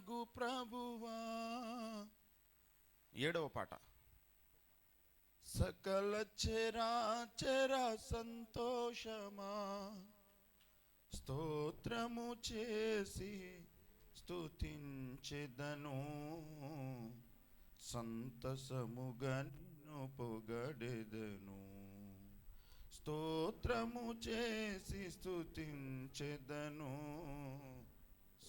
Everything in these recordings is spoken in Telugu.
నగు ప్రభువా. ఏడవ పాట. సకల చెరా చెరా సంతోషమా. స్తోత్రము చేసి స్తుతించెదను. సంతసముగా నిన్ను పొగడెదను. స్తోత్రము చేసి స్తుతించెదను.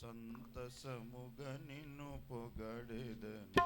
సంతసముగ నిన్ను పొగడెదను.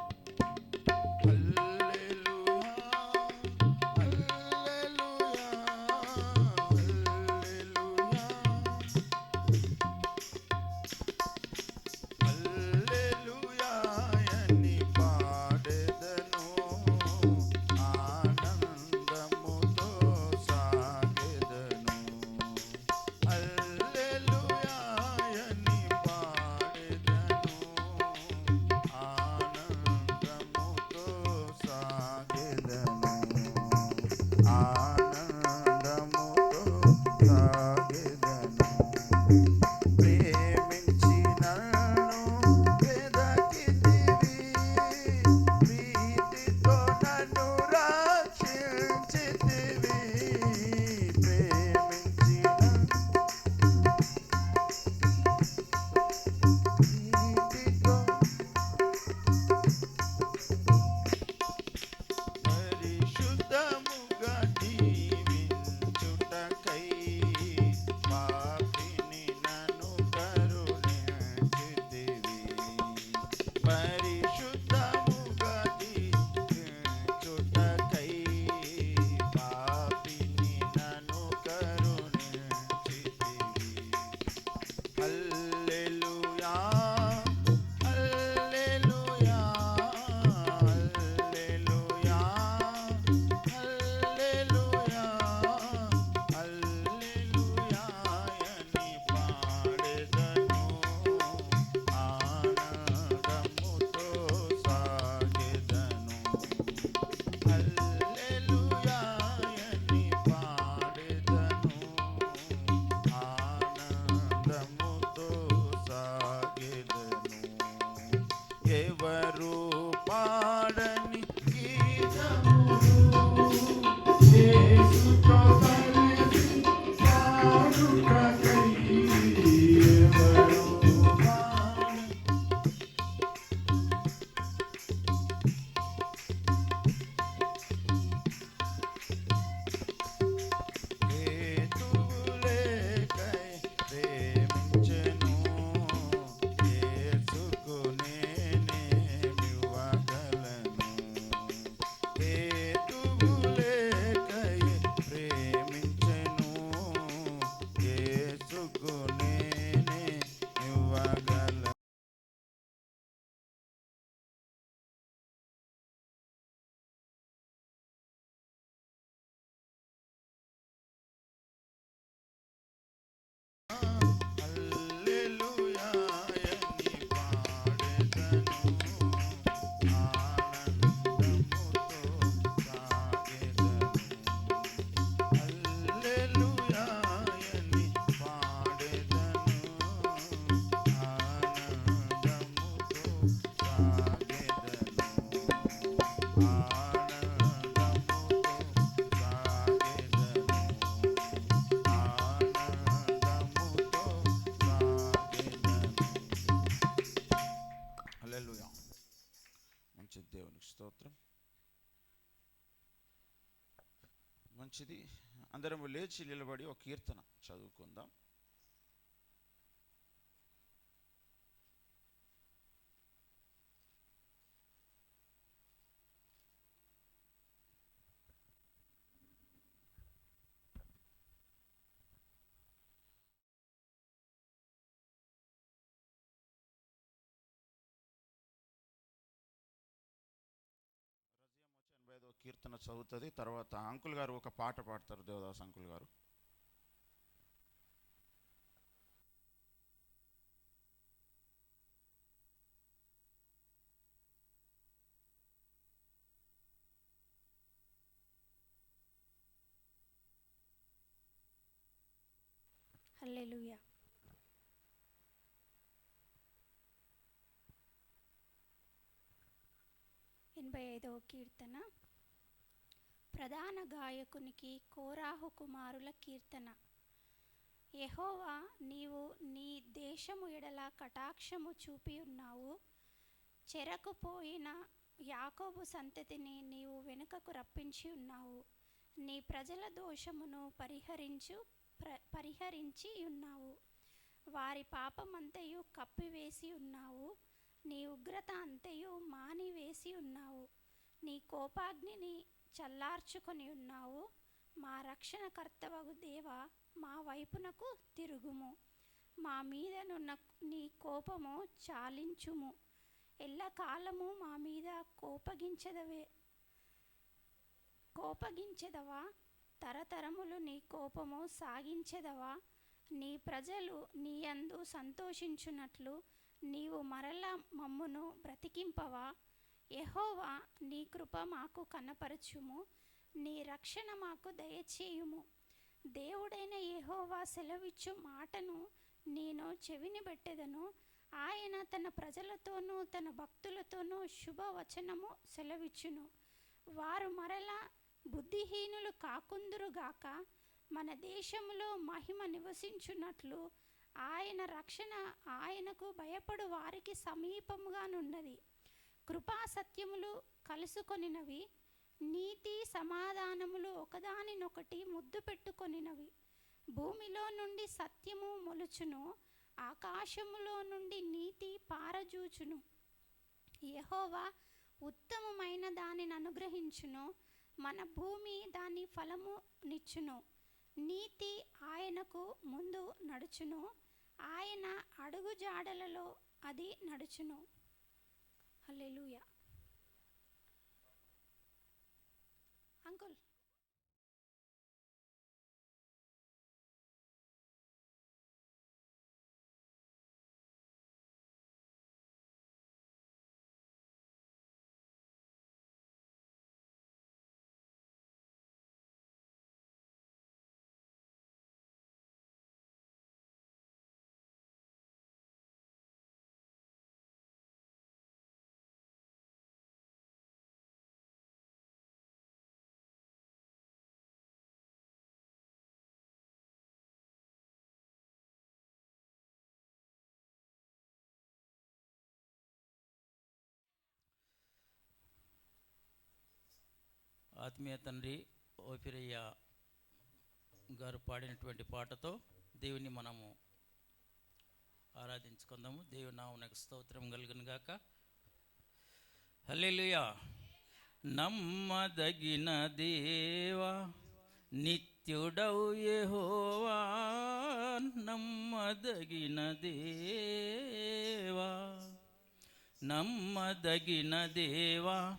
దేవునికి స్తోత్రం. మంచిది. అందరం లేచి నిలబడి ఒక కీర్తన చదువుకుందాం. కీర్తన చదువుతుంది తర్వాత అంకుల్ గారు ఒక పాట పాడతారు దేవదాస్ అంకుల్ గారు Hallelujah. ఎనభై ఐదవ కీర్తన ప్రధాన గాయకునికి కోరాహు కుమారుల కీర్తన. యహోవా నీవు నీ దేశము ఎడల కటాక్షము చూపి ఉన్నావు. చెరకుపోయిన యాకోబు సంతతిని నీవు వెనుకకు రప్పించి ఉన్నావు. నీ ప్రజల దోషమును పరిహరించు ప్ర పరిహరించి ఉన్నావు. వారి పాపమంతయు కప్పివేసి ఉన్నావు. నీ ఉగ్రత అంతయు మానివేసి ఉన్నావు. నీ కోపాగ్నిని చల్లార్చుకొని ఉన్నావు మా రక్షణకర్తవగు దేవ మా వైపునకు తిరుగుము. మా మీదనున్న నీ కోపము చాలించుము. ఎల్లకాలము మా మీద కోపగించదవే. కోపగించెదవా? తరతరములు నీ కోపము సాగించెదవా? నీ ప్రజలు నీ యందు సంతోషించున్నట్లు నీవు మరలా మమ్మును బ్రతికింపవా? యహోవా నీ కృప మాకు కనపరచుము నీ రక్షణ మాకు దయచేయుము. దేవుడైన యహోవా సెలవిచ్చు మాటను నేను చెవిని పెట్టెదను ఆయన తన ప్రజలతోనూ తన భక్తులతోనూ శుభవచనము సెలవిచ్చును. వారు మరలా బుద్ధిహీనులు కాకుందురుగాక మన దేశంలో మహిమ నివసించున్నట్లు ఆయన రక్షణ ఆయనకు భయపడు వారికి సమీపముగానున్నది. కృపా సత్యములు కలుసుకొనినవి నీతి సమాధానములు ఒకదానినొకటి ముద్దు పెట్టుకొనినవి. భూమిలో నుండి సత్యము మొలుచును ఆకాశములో నుండి నీతి పారజూచును. యహోవా ఉత్తమమైన దానిని అనుగ్రహించును మన భూమి దాని ఫలము నిచ్చును. నీతి ఆయనకు ముందు నడుచును ఆయన అడుగు జాడలలో అది నడుచును. హల్లెలూయా ఆత్మీయ తండ్రి ఓపిరయ్య గారు పాడినటువంటి పాటతో దేవుని మనము ఆరాధించుకుందాము. దేవుని నామనకు స్తోత్రం కలుగును గాక హల్లెలుయా. నమ్మదగిన దేవా నిత్యుడవు యెహోవా నమ్మదగిన దేవా నమ్మదగిన దేవా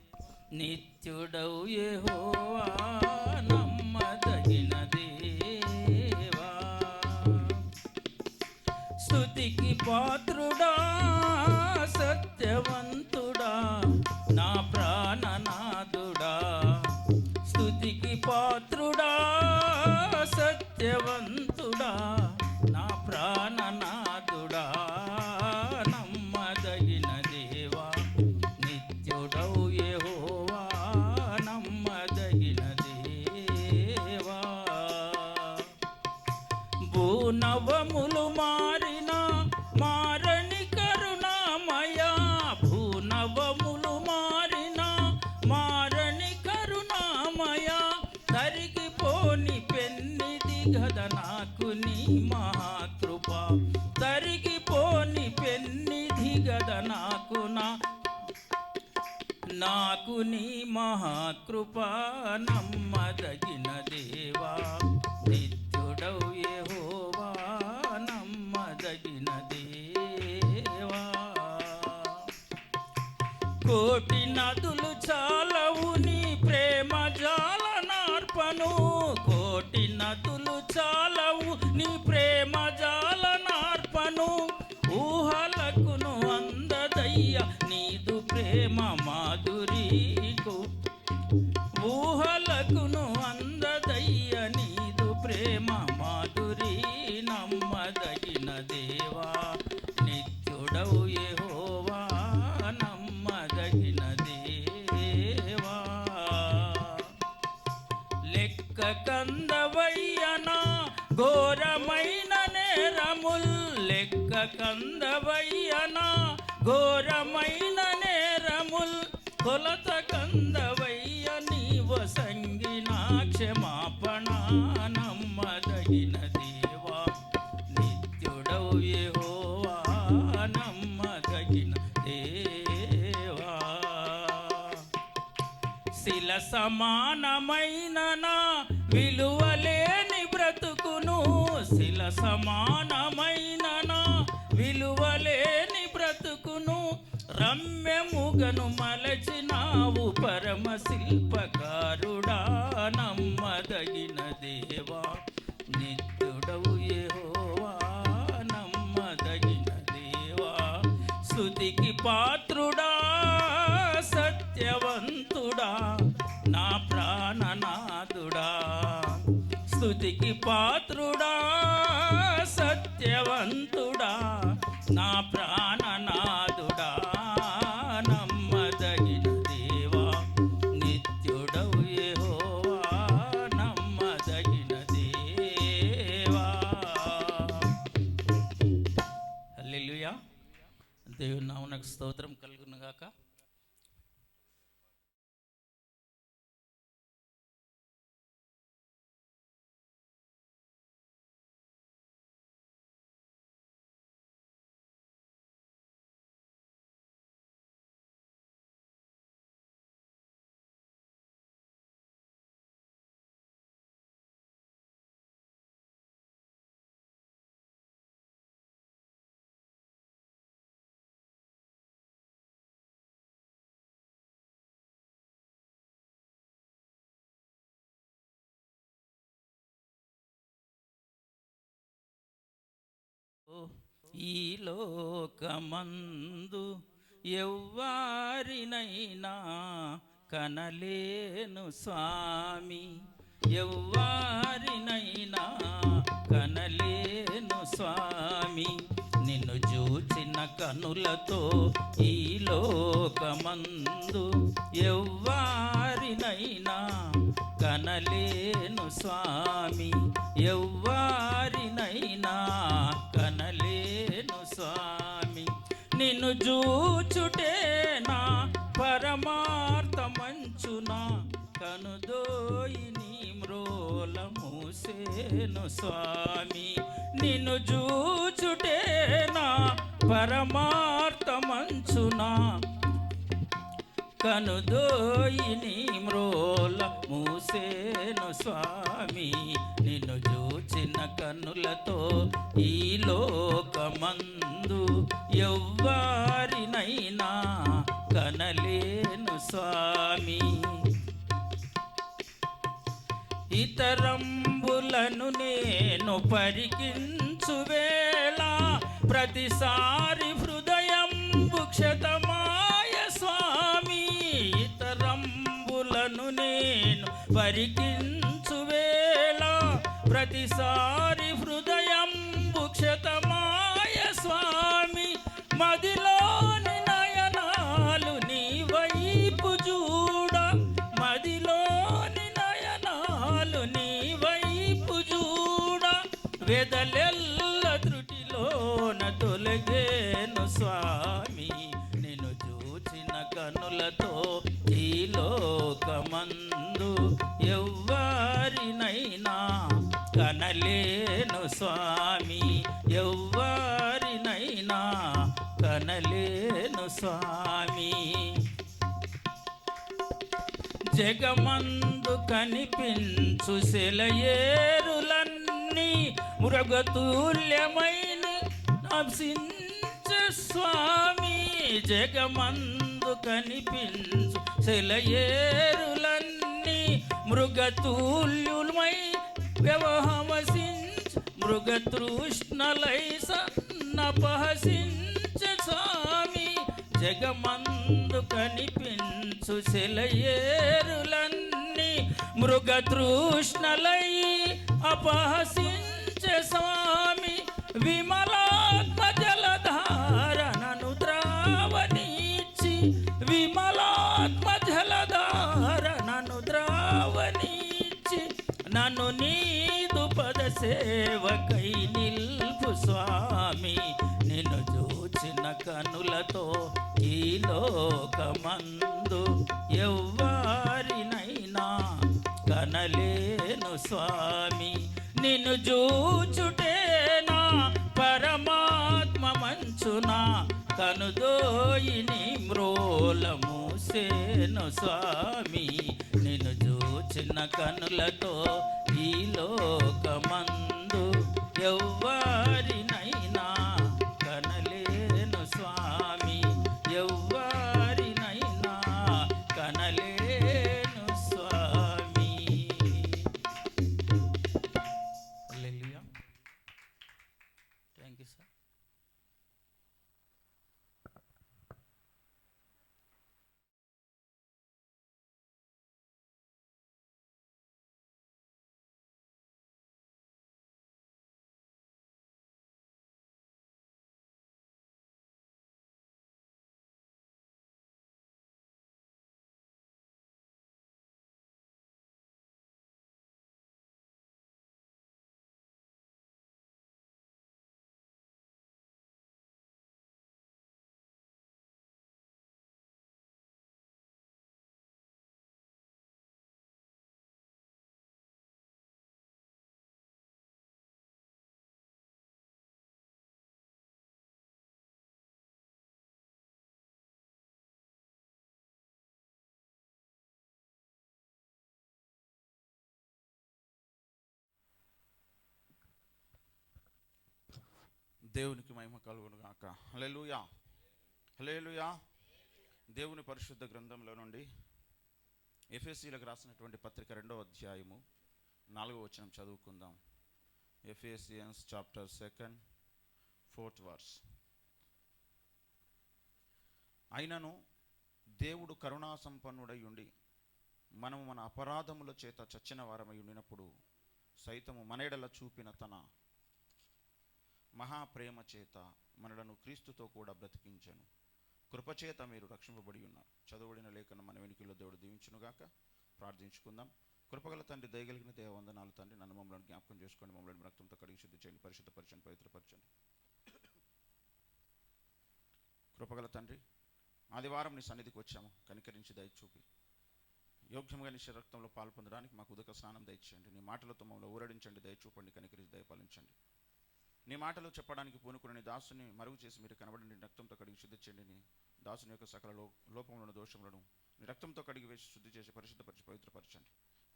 నిత్యుడౌ యెహోవా నమ్మదగిన దేవా. స్తుతికి పాత్రుడా సత్యవంతుడా నా ప్రాణనాథుడా. స్తుతికి పాత్రుడా సత్యవంతుడా. ನಾನು కందవయ్యనా ఘోరమైన నేరముల్ కొలత కందవయ్య నీవ సంగినా క్షమాపణ నమ్మదగిన దేవా నిత్యుడవు యహోవా నమ్మదగిన దేవా. శిల సమానమైన నా విలువలేని బ్రతుకును శిల సమానమైన విలువలేని బ్రతుకును రమ్యముగను మలచినావు పరమ శిల్పకారుడా నమ్మదగిన దేవా నిత్యుడవు ఏహోవా నమ్మదగిన దేవా. స్తుతికి పాత్రుడా సత్యవంతుడా నా ప్రాణనాథుడా. స్థుతికి పాత్రుడా ప్రాణనాథుడా నమ్మదగిన దేవా నిత్యుడవు యెహోవా నమ్మదగిన దేవా. హల్లెలూయా. దేవుని నామనకు స్తోత్రం కలుగును ఈ లోకమందు ఎవ్వారినైనా కనలేను స్వామి. ఎవ్వారినైనా కనలేను స్వామి. నిన్ను చూచిన కనులతో ఈ లోకమందు ఎవ్వారినైనా కనలేను స్వామి. ఎవ్వారినైనా నిన్ను జూచుటే నా పరమార్థమంచున? కనుదోయి నీ మ్రోల మూసేను స్వామి. నిన్ను జూచుటే నా పరమార్థమంచునా? కనుదోయిని మ్రోల మూసేను స్వామి. నిన్ను చూచిన కన్నులతో ఈ లోకమందు ఎవ్వారినైనా కనలేను స్వామి. ఇతరంబులను నేను పరికించు వేళ ప్రతిసారి హృదయం క్షతమాయ పరికించు వేళ ప్రతిసారి కనలేను స్వామి ఎవ్వరినైనా కనలేను స్వామి. జగమందు కనిపించు శిలయేరులన్నీ మృగతుల్యమైన అభిషించ స్వామి. జగమందు కనిపించు శిలయేరులన్నీ మృగతుల్యులు వ్యవహమసించ మృగతృష్ణలై సన్నపహసించ స్వామి జగమందు కనిపించు శిలయేరులన్నీ మృగతృష్ణలై అపహసించ సేవకై నిల్పు స్వామి. కనులతో ఈ లోకమందు ఎవ్వారినైనా కనలేను స్వామి. నిన్ను చూచుటేనా పరమాత్మ మంచునా? కనుదోయిని మ్రోలము సేను స్వామి. నిన్ను చిన్న కనులతో ఈ లోకమందు ఎవ్వరినై దేవునికి మహిమ కలుగును గాక హలేలుయా హల్లెలూయా. దేవుని పరిశుద్ధ గ్రంథంలో నుండి ఎఫ్ఎస్సీలకు రాసినటువంటి పత్రిక రెండో అధ్యాయము నాలుగో వచనం చదువుకుందాం. Ephesians chapter second fourth verse. అయినను దేవుడు కరుణా సంపన్నుడై ఉండి మనము మన అపరాధముల చేత చచ్చిన వారమై ఉండినప్పుడు సైతము మనెడల చూపిన తన మహాప్రేమ చేత మనలను క్రీస్తుతో కూడా బ్రతికించను. కృపచేత మీరు రక్షింపబడి ఉన్నారు. చదువుడిన లేఖను మన వెనుకల్లో దేవుడు దీవించునుగాక. ప్రార్థించుకుందాం. కృపగల తండ్రి దయగలిగిన దేవ వందనాలు తండ్రి నన్ను మమ్మల్ని జ్ఞాపకం చేసుకోండి. మమ్మల్ని రక్తంతో కడిగి శుద్ధి చేయండి. పరిశుద్ధపరచండి పవిత్రపరచండి. కృపగల తండ్రి ఆదివారం నీ సన్నిధికి వచ్చాము. కనికరించి దయ చూపి. యోగ్యంగా నీ రక్తంలో పాల్పొందడానికి మాకు ఉదక స్నానం దయచేయండి. నీ మాటలతో మమ్మల్ని ఊరడించండి. దయ చూపండి. కనికరించి దయపాలించండి నీ మాటలు చెప్పడానికి పూనుకుని దాసుని మరుగు చేసి మీరు కనబడి నీ రక్తంతో కడిగి శుద్ధి చేయండి. దాసుని యొక్క సకల లో లోపములను దోషములను నీ రక్తంతో కడిగి వేసి శుద్ధి చేసి పరిశుద్ధపరిచి పవిత్రపరచండి.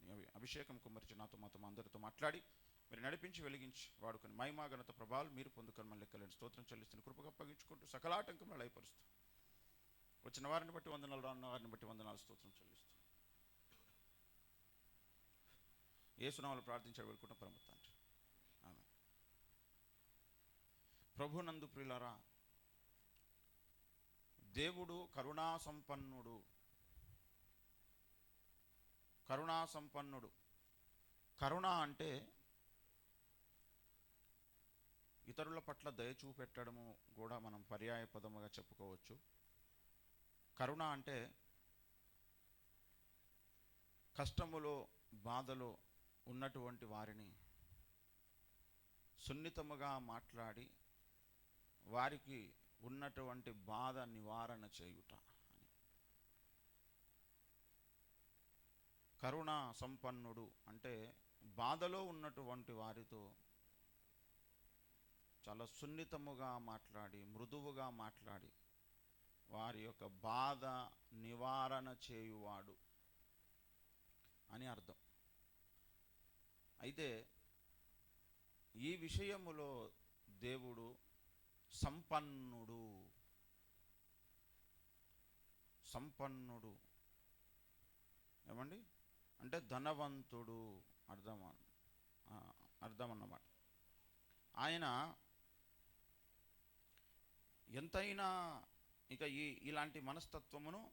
నీ అభి- అభిషేకం కుమ్మరిచి నాతో మాతో అందరితో మాట్లాడి మీరు నడిపించి వెలిగించి వాడుకొని మహిమా ఘనత ప్రభావాలు మీరు పొందుకొని మళ్ళీ లెక్కలేని స్తోత్రం చెల్లిస్తున్న కృపగా అప్పగించుకుంటూ సకల ఆటంకంలో లయపరుస్తూ వచ్చిన వారిని బట్టి వందనాలు రాన్న వారిని బట్టి వందనాలు స్తోత్రం చెల్లిస్తూ. సునామాలు ప్రార్థించాడు వెళ్ళుకుంటాం పరమ తండ్రి ప్రభునందు ప్రిలరా దేవుడు కరుణా సంపన్నుడు కరుణా సంపన్నుడు కరుణ అంటే ఇతరుల పట్ల దయ చూపెట్టడము కూడా మనం పర్యాయ పదముగా చెప్పుకోవచ్చు. కరుణ అంటే కష్టములో బాధలో ఉన్నటువంటి వారిని సున్నితముగా మాట్లాడి వారికి ఉన్నటువంటి బాధ నివారణ చేయుట అని. కరుణ సంపన్నుడు అంటే బాధలో ఉన్నటువంటి వారితో చాలా సున్నితముగా మాట్లాడి మృదువుగా మాట్లాడి వారి యొక్క బాధ నివారణ చేయువాడు అని అర్థం. అయితే ఈ విషయములో దేవుడు సంపన్నుడు. సంపన్నుడు. ఏమండి? అంటే ధనవంతుడు అర్థం అర్థం అన్నమాట ఆయన ఎంతైనా ఇక ఈ ఇలాంటి మనస్తత్వమును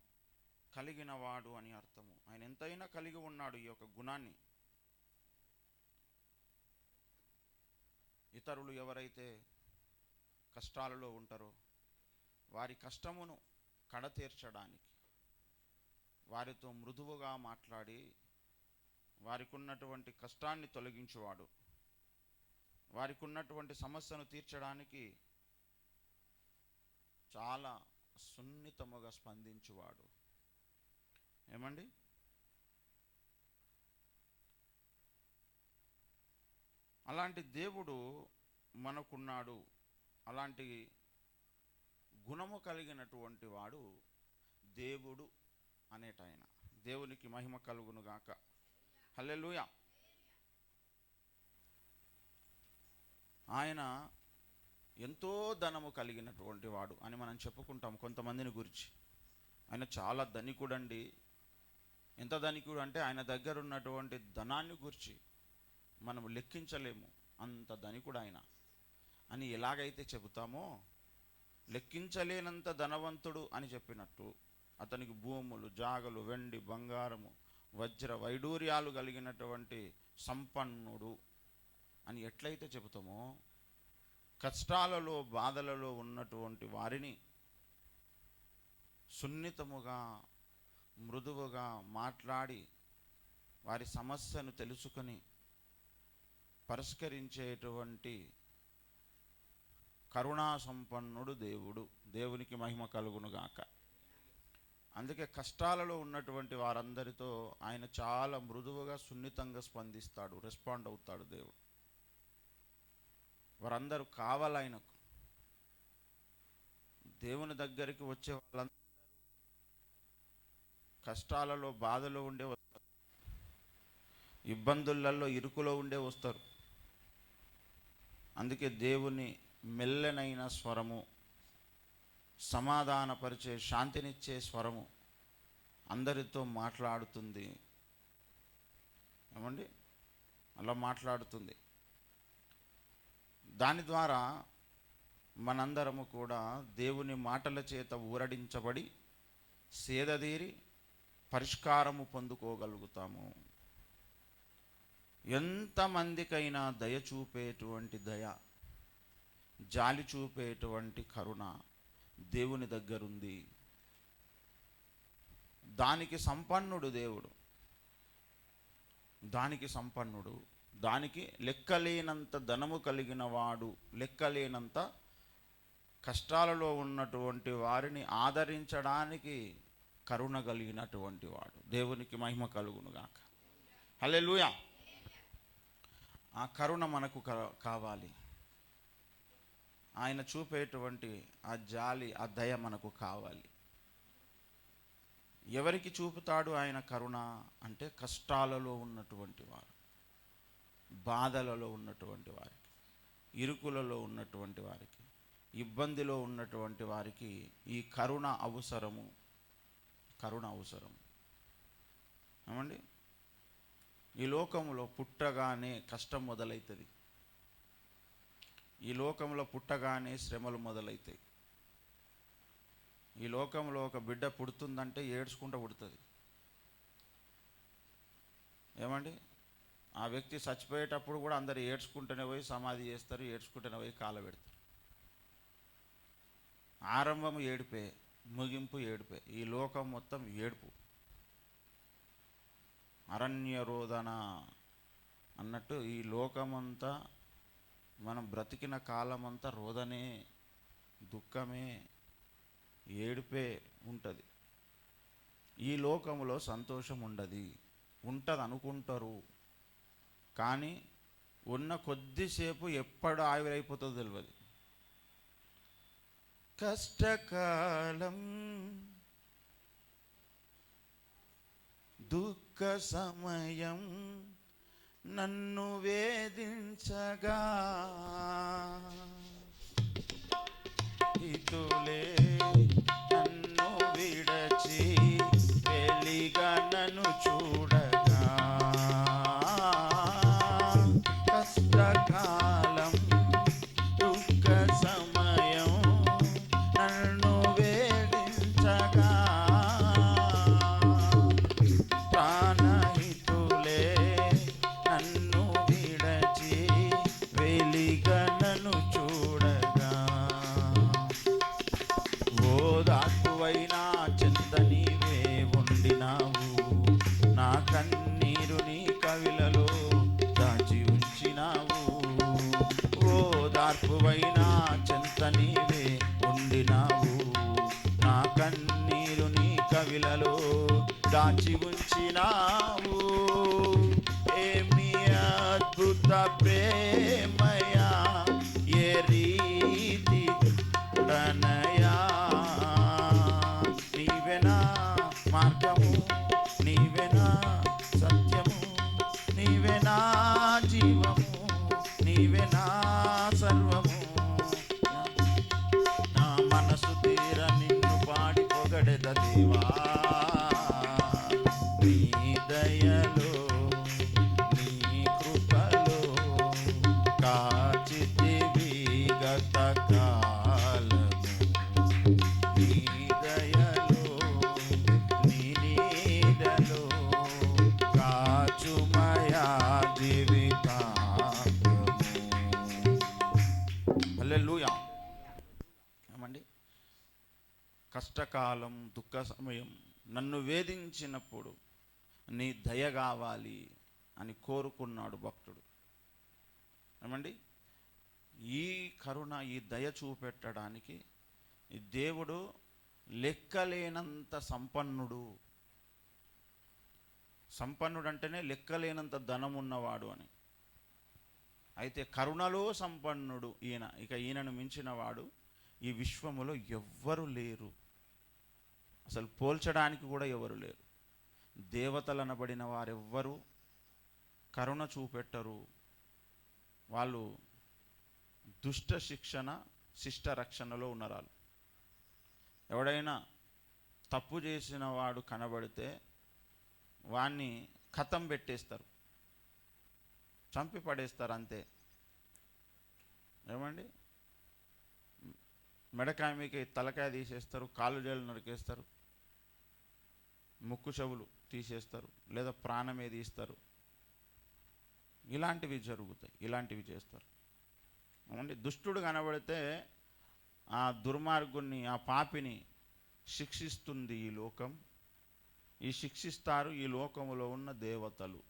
కలిగినవాడు అని అర్థము. ఆయన ఎంతైనా కలిగి ఉన్నాడు ఈ యొక్క గుణాన్ని. ఇతరులు ఎవరైతే కష్టాలలో ఉంటారో వారి కష్టమును కడతీర్చడానికి వారితో మృదువుగా మాట్లాడి వారికి ఉన్నటువంటి కష్టాన్ని తొలగించువాడు. వారికి ఉన్నటువంటి సమస్యను తీర్చడానికి చాలా సున్నితముగా స్పందించువాడు. ఏమండి? అలాంటి దేవుడు మనకున్నాడు. అలాంటి గుణము కలిగినటువంటి వాడు దేవుడు అనేటాయన. దేవునికి మహిమ కలుగును గాక. లూయ ఆయన ఎంతో ధనము కలిగినటువంటి వాడు అని మనం చెప్పుకుంటాం కొంతమందిని గురించి. ఆయన చాలా ధనికుడండి. ఎంత ధనికుడు అంటే ఆయన దగ్గర ఉన్నటువంటి ధనాన్ని గురించి మనం లెక్కించలేము. అంత ధనికుడు ఆయన. అని ఎలాగైతే చెబుతామో లెక్కించలేనంత ధనవంతుడు అని చెప్పినట్టు అతనికి భూములు జాగలు వెండి బంగారము వజ్ర వైడూర్యాలు కలిగినటువంటి సంపన్నుడు అని ఎట్లయితే చెబుతామో కష్టాలలో బాధలలో ఉన్నటువంటి వారిని సున్నితముగా మృదువుగా మాట్లాడి వారి సమస్యను తెలుసుకొని పరిష్కరించేటువంటి కరుణా సంపన్నుడు దేవుడు దేవునికి మహిమ కలుగునుగాక. అందుకే కష్టాలలో ఉన్నటువంటి వారందరితో ఆయన చాలా మృదువుగా సున్నితంగా స్పందిస్తాడు రెస్పాండ్ అవుతాడు దేవుడు. వారందరూ కావాలి ఆయనకు దేవుని దగ్గరికి వచ్చే వాళ్ళందరూ కష్టాలలో బాధలో ఉండే వస్తారు. ఇబ్బందులలో ఇరుకులో ఉండే వస్తారు. అందుకే దేవుని మెల్లనైన స్వరము సమాధానపరిచే శాంతినిచ్చే స్వరము అందరితో మాట్లాడుతుంది. ఏమండి? అలా మాట్లాడుతుంది. దాని ద్వారా మనందరము కూడా దేవుని మాటల చేత ఊరడించబడి సేదదీరి పరిష్కారము పొందుకోగలుగుతాము. ఎంతమందికైనా దయ చూపేటువంటి దయ జాలి చూపేటువంటి కరుణ దేవుని దగ్గరుంది. దానికి సంపన్నుడు దేవుడు. దానికి సంపన్నుడు. దానికి లెక్కలేనంత ధనము కలిగిన వాడు లెక్కలేనంత కష్టాలలో ఉన్నటువంటి వారిని ఆదరించడానికి కరుణ కలిగినటువంటి వాడు. దేవునికి మహిమ కలుగునుగాక లూయా ఆ కరుణ మనకు కావాలి. ఆయన చూపేటువంటి ఆ జాలి ఆ దయ మనకు కావాలి. ఎవరికి చూపుతాడు ఆయన కరుణ అంటే కష్టాలలో ఉన్నటువంటి వారు బాధలలో ఉన్నటువంటి వారికి ఇరుకులలో ఉన్నటువంటి వారికి ఇబ్బందిలో ఉన్నటువంటి వారికి ఈ కరుణ అవసరము కరుణ అవసరం ఏమండి? ఈ లోకంలో పుట్టగానే కష్టం మొదలవుతుంది ఈ లోకంలో పుట్టగానే శ్రమలు మొదలవుతాయి ఈ లోకంలో ఒక బిడ్డ పుడుతుందంటే ఏడ్చుకుంటూ పుడుతుంది. ఏమండి? ఆ వ్యక్తి చచ్చిపోయేటప్పుడు కూడా అందరు ఏడ్చుకుంటూనే పోయి సమాధి చేస్తారు ఏడ్చుకుంటూనే పోయి కాల పెడతారు. ఆరంభం ఏడుపే ముగింపు ఏడుపే. ఈ లోకం మొత్తం ఏడుపు. అరణ్య రోదన అన్నట్టు ఈ లోకమంతా మనం బ్రతికిన కాలమంతా రోదనే దుఃఖమే ఏడుపే ఉంటుంది. ఈ లోకంలో సంతోషం ఉండదు ఉంటుంది అనుకుంటారు కానీ ఉన్న కొద్దిసేపు ఎప్పుడు ఆవిరైపోతుందో తెలియదు కష్టకాలం దుఃఖ సమయం నన్ను వేధించగా. ఇతులే నన్ను విడచి వెలిగా నన్ను చూడ కాచి ఉంచినావు ఏమి అద్భుత ప్రేమ కష్టకాలం దుఃఖ సమయం నన్ను వేధించినప్పుడు నీ దయ కావాలి అని కోరుకున్నాడు భక్తుడు. ఏమండి? ఈ కరుణ ఈ దయ చూపెట్టడానికి ఈ దేవుడు లెక్కలేనంత సంపన్నుడు. సంపన్నుడు అంటేనే లెక్కలేనంత ధనం ఉన్నవాడు అని. అయితే కరుణలో సంపన్నుడు ఈయన. ఇక ఈయనను మించిన వాడు ఈ విశ్వములో ఎవ్వరు లేరు. అసలు పోల్చడానికి కూడా ఎవరు లేరు. దేవతలు అనబడిన వారెవ్వరు కరుణ చూపెట్టరు. వాళ్ళు దుష్ట శిక్షణ శిష్ట రక్షణలో ఉన్నరాలు ఎవడైనా తప్పు చేసిన వాడు కనబడితే వాణ్ణి కథం పెట్టేస్తారు. చంపి పడేస్తారు అంతే. ఏమండి? మెడకామీకి తలకాయ తీసేస్తారు కాలు జైలు నరికేస్తారు. ముక్కు చెవులు తీసేస్తారు లేదా ప్రాణం ఏది ఇస్తారు ఇలాంటివి జరుగుతాయి ఇలాంటివి చేస్తారు. అంటే దుష్టుడు కనబడితే ఆ దుర్మార్గుణ్ణి ఆ పాపిని శిక్షిస్తుంది ఈ లోకం. ఈ శిక్షిస్తారు ఈ లోకములో ఉన్న దేవతలు.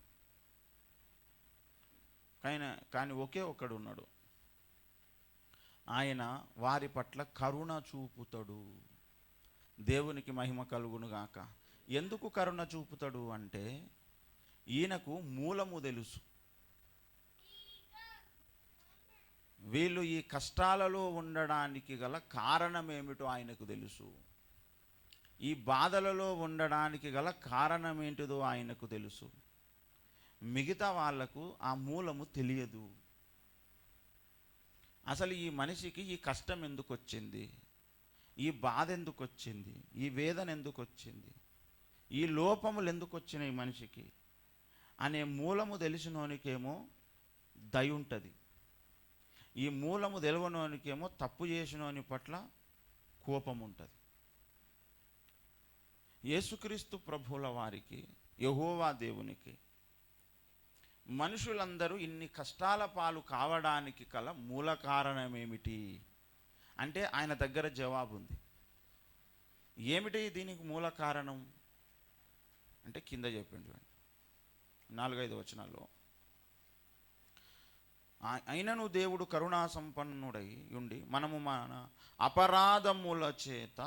కానీ కానీ ఒకే ఒకడు ఉన్నాడు ఆయన వారి పట్ల కరుణ చూపుతాడు. దేవునికి మహిమ కలుగును గాక ఎందుకు కరుణ చూపుతాడు అంటే ఈయనకు మూలము తెలుసు. వీళ్ళు ఈ కష్టాలలో ఉండడానికి గల కారణం ఏమిటో ఆయనకు తెలుసు. ఈ బాధలలో ఉండడానికి గల కారణం ఏంటిదో ఆయనకు తెలుసు. మిగతా వాళ్ళకు ఆ మూలము తెలియదు. అసలు ఈ మనిషికి ఈ కష్టం ఎందుకు వచ్చింది? ఈ బాధ ఎందుకు వచ్చింది? ఈ వేదన ఎందుకు వచ్చింది? ఈ లోపములు ఎందుకు వచ్చినాయి ఈ మనిషికి? అనే మూలము తెలిసినోనికేమో దయ ఉంటుంది. ఈ మూలము తెలియనోనికేమో తప్పు చేసినోని పట్ల కోపం ఉంటుంది. యేసుక్రీస్తు ప్రభువుల వారికి యహోవా దేవునికి మనుషులందరూ ఇన్ని కష్టాల పాలు కావడానికి కల మూల కారణం ఏమిటి అంటే ఆయన దగ్గర జవాబు ఉంది ఏమిటి దీనికి మూల కారణం? అంటే కింద చెప్పండి చూడండి. నాలుగైదు వచనాల్లో అయినను దేవుడు కరుణా సంపన్నుడై ఉండి మనము మన అపరాధముల చేత